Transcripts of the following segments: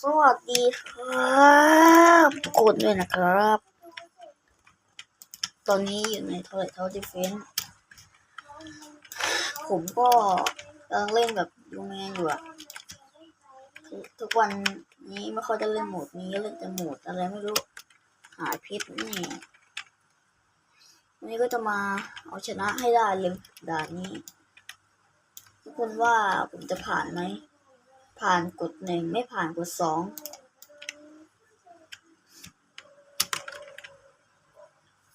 สวัสดีครับทุกคนด้วยนะครับ ตอนนี้อยู่ในทอร์เรทเทาดิเฟนผมก็กำลังเล่นแบบยูแมนอยู่อะทุกทุกวันนี้ไม่ค่อยจะเล่นโหมดนี้เล่นแต่โหมดอะไรไม่รู้ หาพิษนี่วันนี้ก็จะมาเอาชนะให้ได้เลยด่านนี้ ทุกคนว่าผมจะผ่านไหม ผ่านกดหนึ่งไม่ผ่านกดสอง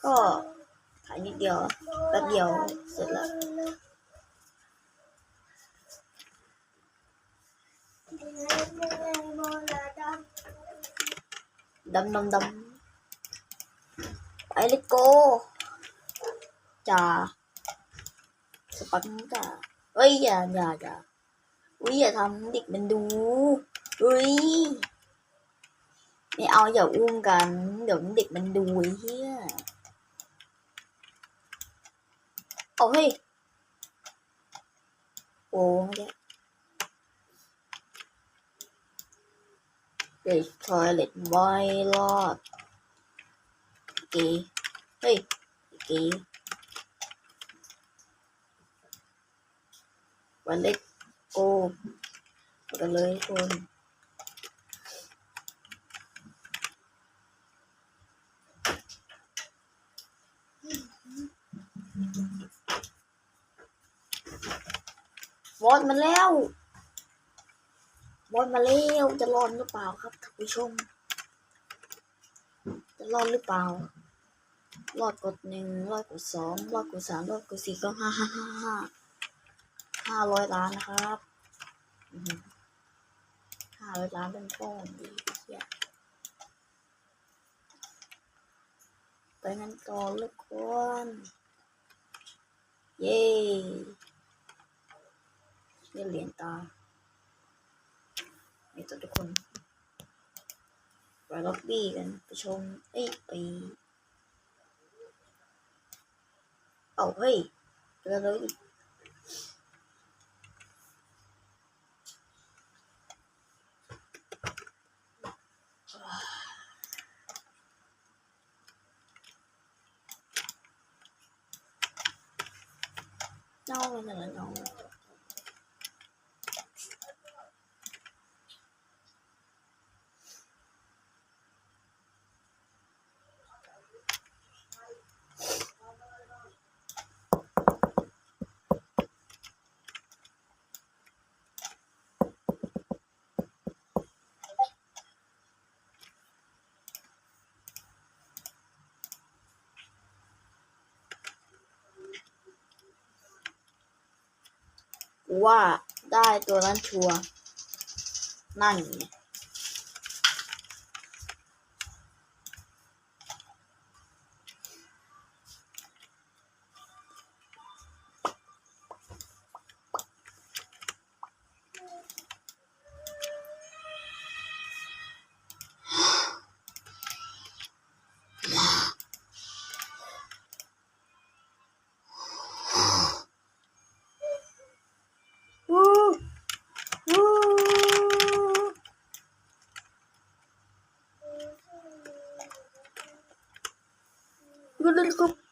ก็ถ่ายนิดเดียวแป๊บเดียวเสร็จแล้วดำดำดำไปเลยโกจ่าสปังจ่าเอ้ยอย่าอย่าอย่า อุ้ยอย่าทำเด็กมันดูอุ้ยไม่เอาอย่าอุ้มกัน เดี๋ยวเด็กมันดูเฮียเอาเฮ้ยโอ้เด็กเด็กทอยเล็ตไว้รอดเกเฮ้ยเกวันเล็ก โก้ไปกันเลยทุกคนวอดมาแล้ววอดมาแล้วจะรอดหรือเปล่าครับท่านผู้ชม จะรอดหรือเปล่ารอดกดหนึ่งรอดกดสองรอดกดสามรอดกดสี่ก็ห้าห้าห้า ห้าร้อยล้านนะครับห้าร้อยล้านเป็นก้อนดีเฮียไปงั้นก่อนทุกคนเย้ได้เหรียญตานี่ตัวทุกคนไปล็อบบี้กันไปชม เอ้ยไปเอาเฮ้ยเจอเลย ดิเน่าไปไหนแล้วเน่ากู ว่าได้ตัวนั้นชัวร์นั่นไง Görüşürüz.